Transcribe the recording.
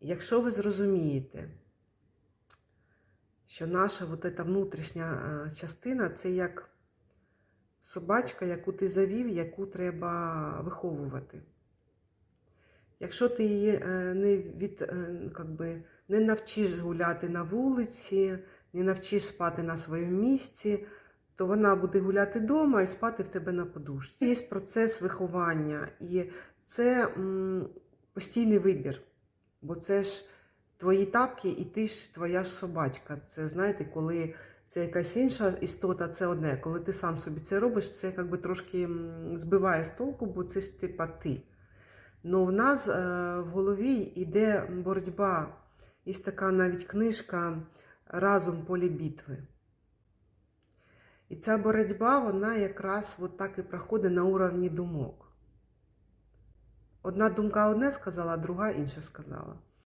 якщо ви зрозумієте, що наша вот эта внутрішня частина це як собачка, яку ти завів, яку треба виховувати. Якщо ти її е, не, від, е, как би, не навчиш гуляти на вулиці, не навчиш спати на своєму місці, то вона буде гуляти вдома і спати в тебе на подушці. Є процес виховання, і це постійний вибір. Бо це ж твої тапки, і ти ж твоя ж собачка. Це знаєте, коли це якась інша істота, це одне. Коли ти сам собі це робиш, це якби трошки збиває з толку, бо це ж типа ти. Ну, в нас е, в голові йде боротьба. Є така навіть книжка Разум полі бітви. І ця боротьба, вона якраз от так і проходить на уровні думок. Одна думка одне сказала, друга інше сказала.